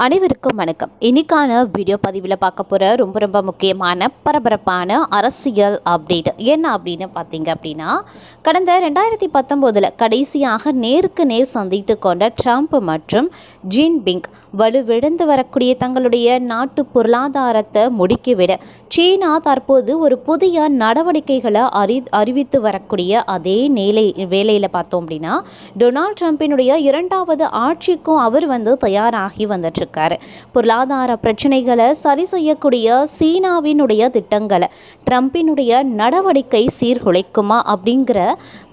அனைவருக்கும் வணக்கம். இன்னைக்கான வீடியோ பதிவில் பார்க்க போகிற ரொம்ப ரொம்ப முக்கியமான பரபரப்பான அரசியல் அப்டேட் என்ன அப்படின்னு பார்த்தீங்க அப்படின்னா கடந்த ரெண்டாயிரத்தி பத்தொம்போதில் கடைசியாக நேருக்கு நேர் சந்தித்து கொண்ட ட்ரம்ப் மற்றும் ஜீன் பிங் வலுவிழந்து வரக்கூடிய தங்களுடைய நாட்டு பொருளாதாரத்தை முடுக்கிவிட சீனா தற்போது ஒரு புதிய நடவடிக்கைகளை அறி அறிவித்து வரக்கூடிய அதே நேலை வேலையில் பார்த்தோம் அப்படின்னா டொனால்ட் ட்ரம்ப்பினுடைய இரண்டாவது ஆட்சிக்கும் அவர் வந்து தயாராகி சொல்லியிருக்காரு பொருளாதார பிரச்சனைகளை சரி செய்யக்கூடிய சீனாவினுடைய திட்டங்களை ட்ரம்பினுடைய நடவடிக்கை சீர்குலைக்குமா அப்படிங்கிற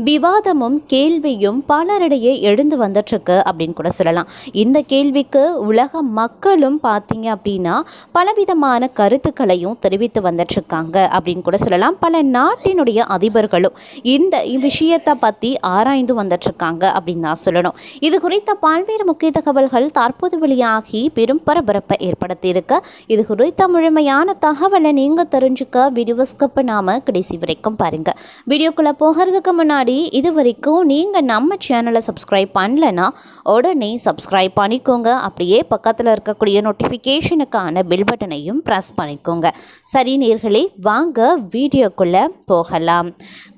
விவாதமும் கேள்வியும் பலரிடையே எழுந்து வந்துட்டுருக்கு அப்படின்னு கூட சொல்லலாம். இந்த கேள்விக்கு உலக மக்களும் பார்த்தீங்க அப்படின்னா பலவிதமான கருத்துக்களையும் தெரிவித்து வந்துட்டுருக்காங்க அப்படின்னு கூட சொல்லலாம். பல நாட்டினுடைய அதிபர்களும் இந்த விஷயத்தை பற்றி ஆராய்ந்து வந்துட்டுருக்காங்க அப்படின்னு தான் சொல்லணும். இது குறித்த பல்வேறு முக்கிய தகவல்கள் தற்போது வெளியாகி பெரும் பரபரப்பை ஏற்படுத்தியிருக்கு. இது குறித்த முழுமையான தகவலை நீங்கள் தெரிஞ்சுக்க வீடியோ ஸ்கிப் நாம கடைசி வரைக்கும் பாருங்கள் வீடியோக்குள்ளே போகிறதுக்கு முன்னாடி இது வரைக்கும் நீங்கள் நம்ம சேனலை சப்ஸ்கிரைப் பண்ணலன்னா உடனே சப்ஸ்கிரைப் பண்ணிக்கோங்க. அப்படியே பக்கத்தில் இருக்கக்கூடிய நோட்டிஃபிகேஷனுக்கான பில் பட்டனையும் ப்ரெஸ் பண்ணிக்கோங்க. சரி நேர்களே வாங்க வீடியோக்குள்ளே போகலாம்.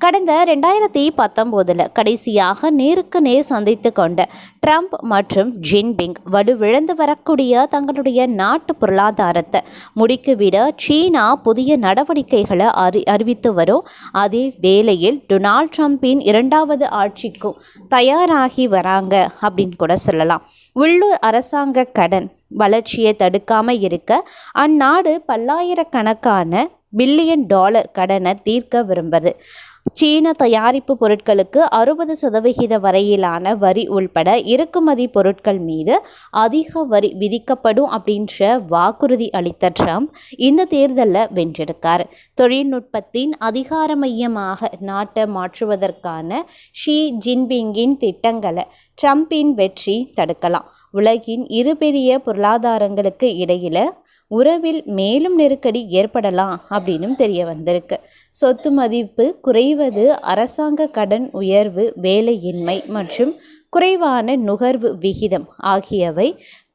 கடந்த ரெண்டாயிரத்தி பத்தொம்போதில் கடைசியாக நேருக்கு நேர் சந்தித்து கொண்ட ட்ரம்ப் மற்றும் ஜின்பிங் வலுவிழந்து வரக்கூடிய தங்களுடைய நாட்டு பொருளாதாரத்தை முடுக்கிவிட சீனா புதிய நடவடிக்கைகளை அறி அறிவித்து வரும். அதே வேளையில் டொனால்ட் ட்ரம்பின் இரண்டாவது ஆட்சிக்கும் தயாராகி வராங்க அப்படின்னு கூட சொல்லலாம். உள்ளூர் அரசாங்க கடன் வளர்ச்சியை தடுக்காமல் இருக்க அந்நாடு பல்லாயிரக்கணக்கான பில்லியன் டாலர் கடனை தீர்க்க விரும்புது. சீன தயாரிப்பு பொருட்களுக்கு அறுபது சதவிகித வரையிலான வரி உள்பட இறக்குமதி பொருட்கள் மீது அதிக வரி விதிக்கப்படும் அப்படின்ற வாக்குறுதி அளித்த ட்ரம்ப் இந்த தேர்தலில் வென்றிருக்கார் தொழில்நுட்பத்தின் அதிகார மையமாக நாட்டை மாற்றுவதற்கான ஷி ஜின்பிங்கின் திட்டங்களை ட்ரம்பின் வெற்றி தடுக்கலாம். உலகின் இரு பெரிய பொருளாதாரங்களுக்கு இடையில உறவில் மேலும் நெருக்கடி ஏற்படலாம் அப்படின்னும் தெரிய வந்திருக்கு. சொத்து மதிப்பு குறைவது அரசாங்க கடன் உயர்வு வேலையின்மை மற்றும் குறைவான நுகர்வு விகிதம் ஆகியவை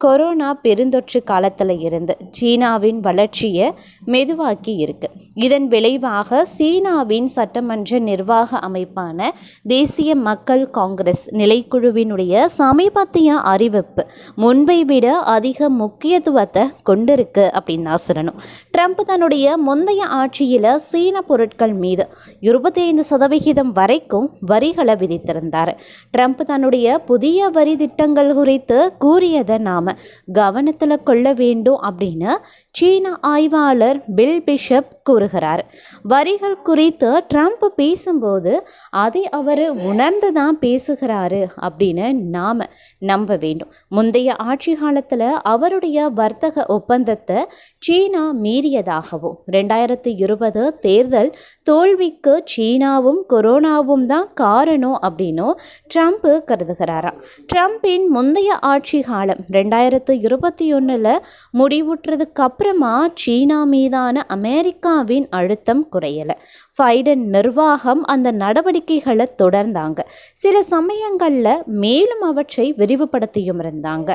கொரோனா பெருந்தொற்று காலத்தில் இருந்து சீனாவின் வளர்ச்சியை மெதுவாக்கி இருக்கு. இதன் விளைவாக சீனாவின் சட்டமன்ற நிர்வாக அமைப்பான தேசிய மக்கள் காங்கிரஸ் நிலைக்குழுவினுடைய சமீபத்திய அறிவிப்பு முன்பை விட அதிக முக்கியத்துவத்தை கொண்டிருக்கு அப்படின்னு தான் சொல்லணும். ட்ரம்ப் தன்னுடைய முந்தைய ஆட்சியில் சீன பொருட்கள் மீது இருபத்தி ஐந்து சதவிகிதம் வரைக்கும் வரிகளை விதித்திருந்தார். ட்ரம்ப் தன்னுடைய புதிய வரி திட்டங்கள் குறித்து கூறியதை நாம் கவனத்தில் கொள்ள வேண்டும் அப்படின்னு சீன ஆய்வாளர் பில் பிஷப் கூறுகிறார். வரிகள் குறித்து ட்ரம்ப் பேசும்போது அதை அவர் உணர்ந்து தான் பேசுகிறாரு அப்படின்னு நாம் நம்ப வேண்டும். முந்தைய ஆட்சி காலத்தில் அவருடைய வர்த்தக ஒப்பந்தத்தை சீனா மீறியதாகவும் ரெண்டாயிரத்தி இருபது தேர்தல் தோல்விக்கு சீனாவும் கொரோனாவும் தான் காரணம் அப்படின்னும் ட்ரம்ப் கருதுகிறாராம். ட்ரம்பின் முந்தைய ஆட்சி காலம் ரெண்டாயிரத்து ரெண்டாயிரத்து இருபத்தி ஒன்றில் முடிவுற்றதுக்கு அப்புறமா சீனா மீதான அமெரிக்காவின் அழுத்தம் குறையலை. ஃபைடன் நிர்வாகம் அந்த நடவடிக்கைகளை தொடர்ந்தாங்க. சில சமயங்களில் மேலும் அவற்றை விரிவுபடுத்தியும் இருந்தாங்க.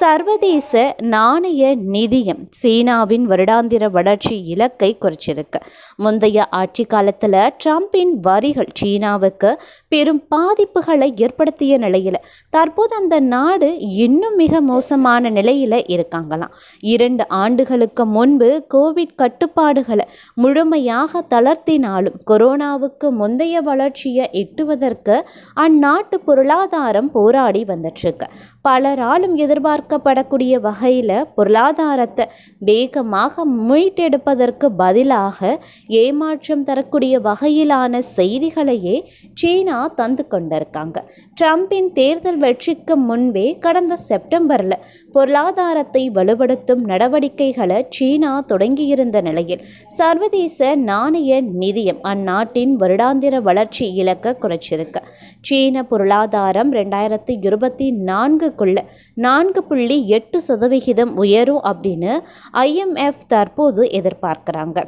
சர்வதேச நாணய நிதியம் சீனாவின் வருடாந்திர வளர்ச்சி இலக்கை குறைச்சிருக்கு. முந்தைய ஆட்சி காலத்தில் ட்ரம்பின் வரிகள் சீனாவுக்கு பெரும் பாதிப்புகளை ஏற்படுத்திய நிலையில் தற்போது அந்த நாடு இன்னும் மிக மோசமாக மோசமான நிலையில் இருக்காங்களாம். இரண்டு ஆண்டுகளுக்கு முன்பு கோவிட் கட்டுப்பாடுகளை முழுமையாக தளர்த்தினாலும் கொரோனாவுக்கு முந்தைய வளர்ச்சியை எட்டுவதற்கு அந்நாட்டு பொருளாதாரம் போராடி வந்துட்டுருக்கு. பலராலும் எதிர்பார்க்கப்படக்கூடிய வகையில் பொருளாதாரத்தை வேகமாக மீட்டெடுப்பதற்கு பதிலாக ஏமாற்றம் தரக்கூடிய வகையிலான செய்திகளையே சீனா தந்து கொண்டிருக்காங்க. ட்ரம்பின் தேர்தல் வெற்றிக்கு முன்பே கடந்த செப்டம்பரில் பொருளாதாரத்தை வலுப்படுத்தும் நடவடிக்கைகளை சீனா தொடங்கியிருந்த நிலையில் சர்வதேச நாணய நிதியம் அந்நாட்டின் வருடாந்திர வளர்ச்சி இலக்க குறைச்சிருக்கு. சீன பொருளாதாரம் ரெண்டாயிரத்தி இருபத்தி நான்குக்குள்ள நான்கு புள்ளி எட்டு சதவிகிதம் உயரும் அப்படின்னு ஐஎம்எஃப் தற்போது எதிர்பார்க்குறாங்க.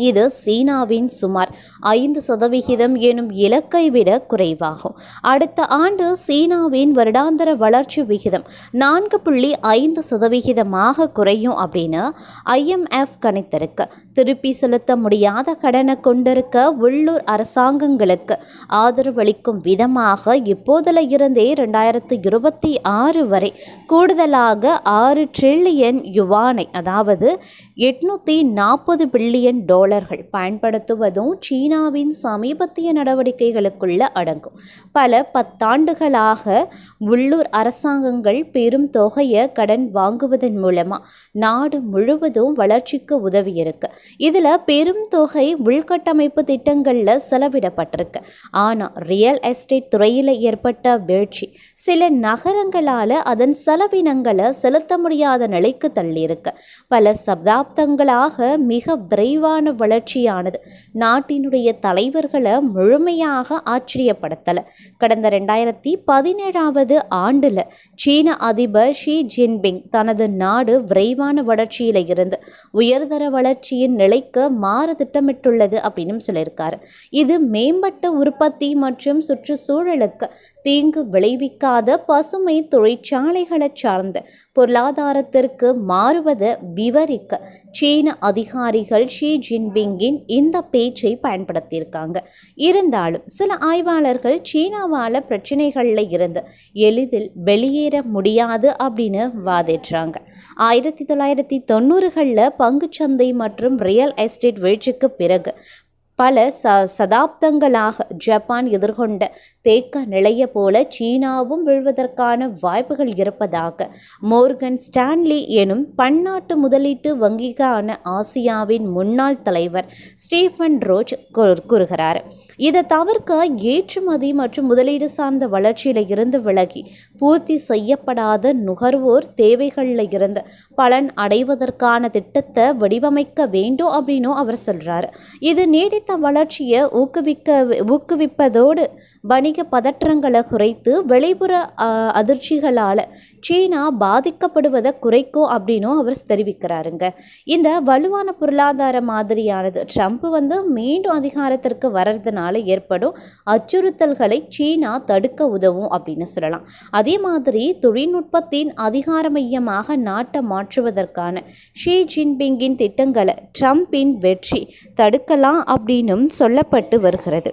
இது சீனாவின் சுமார் ஐந்து சதவிகிதம் எனும் இலக்கை விட குறைவாகும். அடுத்த ஆண்டு சீனாவின் வருடாந்திர வளர்ச்சி விகிதம் நான்கு புள்ளி ஐந்து சதவிகிதமாக குறையும் அப்படின்னு ஐஎம்எஃப் கணித்திருக்கு. திருப்பி செலுத்த முடியாத கடனை கொண்டிருக்க உள்ளூர் அரசாங்கங்களுக்கு ஆதரவளிக்கும் விதமாக இப்போதில் இருந்தே ரெண்டாயிரத்து இருபத்தி ஆறு வரை கூடுதலாக ஆறு ட்ரில்லியன் யுவானை அதாவது எட்நூற்றி நாற்பது பில்லியன் தோழர்கள் பயன்படுத்துவதும் சீனாவின் சமீபத்திய நடவடிக்கைகளுக்குள்ள அடங்கும். பல பத்தாண்டுகளாக உள்ளூர் அரசாங்கங்கள் பெரும் தொகையை கடன் வாங்குவதன் மூலமாக நாடு முழுவதும் வளர்ச்சிக்கு உதவியிருக்கு. இதில் பெரும் தொகை உள்கட்டமைப்பு திட்டங்களில் செலவிடப்பட்டிருக்கு. ஆனால் ரியல் எஸ்டேட் துறையில் ஏற்பட்ட வீழ்ச்சி சில நகரங்களால் அதன் செலவினங்களை செலுத்த முடியாத நிலைக்கு தள்ளியிருக்கு. பல சப்தாப்தங்களாக மிக விரைவான வளர்ச்சியானது. நாட்டினுடைய தலைவர்களை முழுமையாக ஆச்சரியப்படுத்தலை. கடந்த ரெண்டாயிரத்தி பதினேழாவது ஆண்டில் சீன அதிபர் ஷி ஜின்பிங் தனது நாடு விரைவான வளர்ச்சியில் இருந்து உயர்தர வளர்ச்சியின் நிலைக்கு மாற திட்டமிட்டுள்ளது அப்படின்னு சொல்லியிருக்காரு. இது மேம்பட்ட உற்பத்தி மற்றும் சுற்றுச்சூழலுக்கு தீங்கு விளைவிக்காத பசுமை தொழிற்சாலைகளை சார்ந்த பொருளாதாரத்திற்கு மாறுவதை விவரிக்க சீன அதிகாரிகள் ஷி ஜின்பிங்கின் இந்த பேச்சை பயன்படுத்தியிருக்காங்க. இருந்தாலும் சில ஆய்வாளர்கள் சீனாவால் பிரச்சனைகளில் இருந்து எளிதில் வெளியேற முடியாது அப்படின்னு வாதிடுறாங்க. ஆயிரத்தி தொள்ளாயிரத்தி தொண்ணூறுகளில் பங்குச்சந்தை மற்றும் ரியல் எஸ்டேட் வீழ்ச்சிக்கு பிறகு பல ச சதாப்தங்களாக ஜப்பான் எதிர்கொண்ட தேக்க நிலைய போல சீனாவும் விழுவதற்கான வாய்ப்புகள் இருப்பதாக மோர்கன் ஸ்டான்லி எனும் பன்னாட்டு முதலீட்டு வங்கிக்கான ஆசியாவின் முன்னாள் தலைவர் ஸ்டீஃபன் ரோச் கூறுகிறார். இதை தவிர்க்க ஏற்றுமதி மற்றும் முதலீடு சார்ந்த வளர்ச்சியில் இருந்து விலகி பூர்த்தி செய்யப்படாத நுகர்வோர் தேவைகளில் இருந்து பலன் அடைவதற்கான திட்டத்தை வடிவமைக்க வேண்டும் அப்படின்னும் அவர் சொல்கிறார் இது நீடித்த வளர்ச்சியை ஊக்குவிக்க ஊக்குவிப்பதோடு வணிக பதற்றங்களை குறைத்து வெளிப்புற அதிர்ச்சிகளால் சீனா பாதிக்கப்படுவதை குறைக்கும் அப்படின்னும் அவர் தெரிவிக்கிறாருங்க. இந்த வலுவான பொருளாதார மாதிரியானது ட்ரம்ப் வந்து மீண்டும் அதிகாரத்திற்கு வர்றதுனால ஏற்படும் அச்சுறுத்தல்களை சீனா தடுக்க உதவும் அப்படின்னு சொல்லலாம். அதே மாதிரி தொழில்நுட்பத்தின் அதிகார மையமாக நாட்டை மாற்றுவதற்கான ஷி ஜின்பிங்கின் திட்டங்களை ட்ரம்பின் வெற்றி தடுக்கலாம் அப்படின்னும் சொல்லப்பட்டு வருகிறது.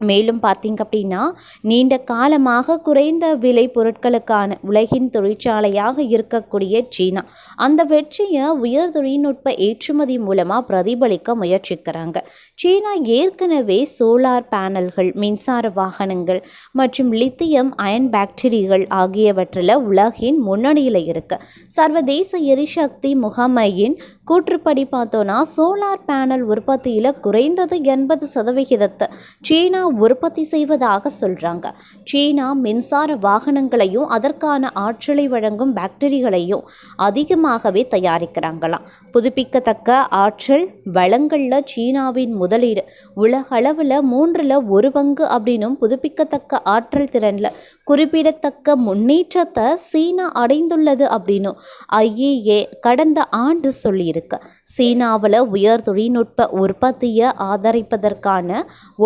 மேலும் பார்த்தீங்க அப்படின்னா நீண்ட காலமாக குறைந்த விலை பொருட்களுக்கான உலகின் தொழிற்சாலையாக இருக்கக்கூடிய சீனா. அந்த வெற்றியை உயர் தொழில்நுட்ப ஏற்றுமதி மூலமாக பிரதிபலிக்க முயற்சிக்கிறாங்க. சீனா ஏற்கனவே சோலார் பேனல்கள் மின்சார வாகனங்கள் மற்றும் லித்தியம் அயன் பாக்டீரிகள் ஆகியவற்றில் உலகின் முன்னணியில் இருக்கு. சர்வதேச எரிசக்தி முகமையின் கூற்றுப்படி பார்த்தோன்னா சோலார் பேனல் உற்பத்தியில் குறைந்தது எண்பது சதவிகிதத்தை சீனா உற்பத்தி செய்வதாக சொல்கிறாங்க சீனா மின்சார வாகனங்களையும் அதற்கான ஆற்றலை வழங்கும் பேக்டரிகளையும் அதிகமாகவே தயாரிக்கிறாங்களாம். புதுப்பிக்கத்தக்க ஆற்றல் வளங்களில் சீனாவின் முதலீடு உலகளவில் மூன்றில் ஒரு பங்கு அப்படின்னும் புதுப்பிக்கத்தக்க ஆற்றல் திறனில் குறிப்பிடத்தக்க முன்னேற்றத்தை சீனா அடைந்துள்ளது அப்படின்னும் ஐஏஏ கடந்த ஆண்டு சொல்லியிருக்கு. சீனாவில் உயர் தொழில்நுட்ப உற்பத்தியை ஆதரிப்பதற்கான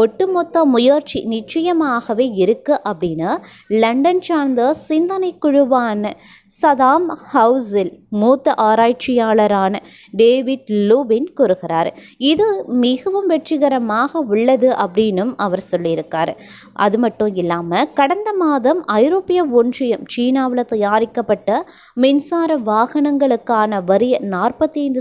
ஒட்டுமொத்த முயற்சி நிச்சயமாகவே இருக்குது அப்படின்னு லண்டன் சார்ந்த சிந்தனை குழுவான சதாம் ஹவுஸில் மூத்த ஆராய்ச்சியாளரான டேவிட் லூபின் கூறுகிறார். இது மிகவும் வெற்றிகரமாக உள்ளது அப்படின்னும் அவர் சொல்லியிருக்கார். அது மட்டும் இல்லாமல் கடந்த மாதம் ஐரோப்பிய ஒன்றியம் சீனாவில் தயாரிக்கப்பட்ட மின்சார வாகனங்களுக்கான வரியை நாற்பத்தி ஐந்து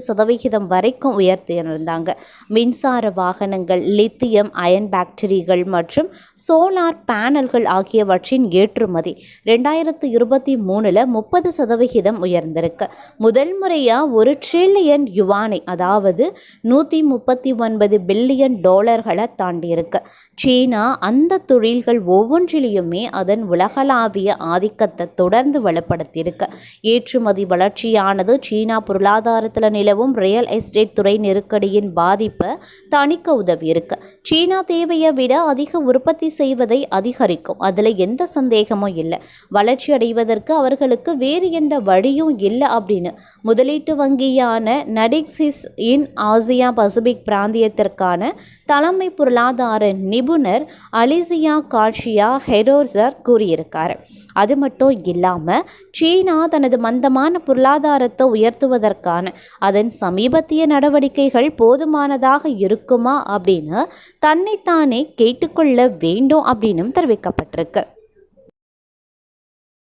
சதவீதம் வரைக்கும் உயர்த்தியிருந்தாங்க மின்சார வாகனங்கள் லித்தியம் அயன் பாக்டீரிகள் மற்றும் சோலார் பேனல்கள் ஆகியவற்றின் ஏற்றுமதி ரெண்டாயிரத்து இருபத்தி மூணில் முப்பது சதவிகிதம் உயர்ந்திருக்கு. முதல் முறையாக ஒரு ட்ரில்லியன் யுவானை அதாவது நூற்றி முப்பத்தி ஒன்பது பில்லியன் டாலர்களை தாண்டியிருக்கு. சீனா அந்த தொழில்கள் ஒவ்வொன்றிலையுமே அதன் உலகளாவிய ஆதிக்கத்தை தொடர்ந்து வலுப்படுத்தியிருக்கு. ஏற்றுமதி வளர்ச்சியானது சீனா பொருளாதாரத்தில் நிலவும் ரியல் எஸ்டேட் துறை நெருக்கடியின் பாதிப்பை தணிக்க உதவியிருக்கு. சீனா தேவையை விட அதிக உற்பத்தி செய்வதை அதிகரிக்கும். அதில் எந்த சந்தேகமும் இல்லை. வளர்ச்சி அடைவதற்கு அவர்களுக்கு வேறு எந்த வழியும் இல்லை அப்படின்னு. முதலீட்டு வங்கியான நடிக்சிஸ் இன் ஆசியா பசிபிக் பிராந்தியத்திற்கான தலைமை பொருளாதார நிபுணர் அலிசியா காஷியா ஹெரோசர் கூறியிருக்காரு. அது மட்டும் இல்லாமல் சீனா தனது மந்தமான பொருளாதாரத்தை உயர்த்துவதற்கான அதன் சமீப சமீபத்திய நடவடிக்கைகள் போதுமானதாக இருக்குமா அப்படின்னு தன்னைத்தானே கேட்டுக்கொள்ள வேண்டும் அப்படின்னும் தெரிவிக்கப்பட்டிருக்கு.